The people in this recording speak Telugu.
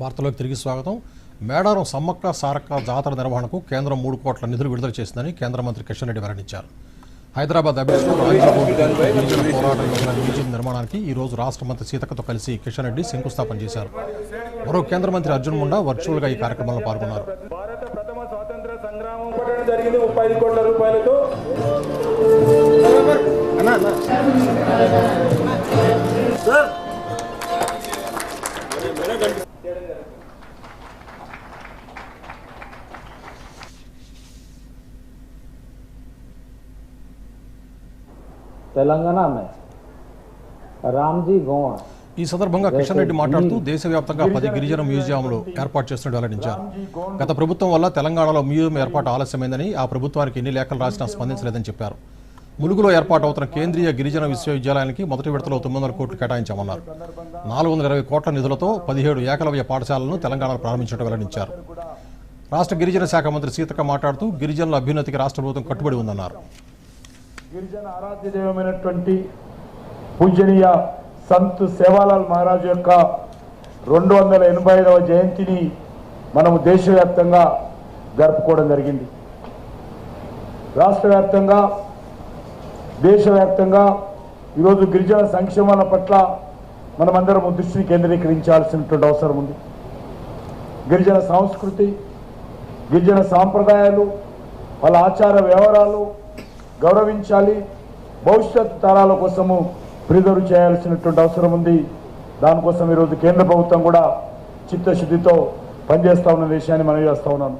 వార్తలోకి తిరిగి స్వాగతం. మేడారం సమ్మక్క సారక్క జాతర నిర్వహణకు కేంద్రం మూడు కోట్ల నిధులు విడుదల చేసిందని కేంద్ర మంత్రి కిషన్ రెడ్డి వెల్లడించారు. హైదరాబాద్ గిరిజన పోరాట మ్యూజియం నిర్మాణానికి ఈ రోజు రాష్ట్ర మంత్రి సీతక్కతో కలిసి కిషన్ రెడ్డి శంకుస్థాపన చేశారు. మరో కేంద్ర మంత్రి అర్జున్ ముండా వర్చువల్గా ఈ కార్యక్రమంలో పాల్గొన్నారు. భారత ప్రథమ స్వాతంత్ర సంగ్రామం పట్టడం జరిగింది ముప్పై ఐదు కోట్ల రూపాయలతో. తెలంగాణ మే. రామ్జీ గోవా ఈ సందర్భంగా కిషన్ రెడ్డి మాట్లాడుతూ దేశవ్యాప్తంగా పది గిరిజన మ్యూజియంలు ఏర్పాటు చేస్తున్నట్టు వెల్లడించారు. గత ప్రభుత్వం వల్ల తెలంగాణలో మ్యూజియం ఏర్పాటు ఆలస్యమైందని ఆ ప్రభుత్వానికి ఎన్ని లేఖలు రాసినా స్పందించలేదని చెప్పారు. ములుగులో ఏర్పాటు అవుతున్న కేంద్రీయ గిరిజన విశ్వవిద్యాలయానికి మొదటి విడతలో తొమ్మిది కోట్లు కేటాయించామన్నారు. నాలుగు వందల ఇరవై కోట్ల నిధులతో పదిహేడు ఏకలవ్య పాఠశాలను తెలంగాణలో ప్రారంభించడం వెల్లడించారు. రాష్ట్ర గిరిజన శాఖ మంత్రి సీతక్క మాట్లాడుతూ గిరిజనుల అభ్యున్నతికి రాష్ట్ర ప్రభుత్వం కట్టుబడి ఉందన్నారు. గిరిజన ఆరాధ్య దైవమైనటువంటి పూజనీయ సంత్ సేవాలాల్ మహారాజు యొక్క రెండు వందల ఎనభై ఐదవ జయంతిని మనము దేశవ్యాప్తంగా జరుపుకోవడం జరిగింది. రాష్ట్ర వ్యాప్తంగా దేశవ్యాప్తంగా ఈరోజు గిరిజన సంక్షేమాల పట్ల మనమందరం దృష్టిని కేంద్రీకరించాల్సినటువంటి అవసరం ఉంది. గిరిజన సంస్కృతి గిరిజన సాంప్రదాయాలు వాళ్ళ ఆచార వ్యవహారాలు గౌరవించాలి. భవిష్యత్ తరాల కోసము ప్రిజర్వ్ చేయాల్సినటువంటి అవసరం ఉంది. దానికోసం ఈరోజు కేంద్ర ప్రభుత్వం కూడా చిత్తశుద్ధితో పనిచేస్తా ఉన్న విషయాన్ని మనం చేస్తూ ఉన్నాను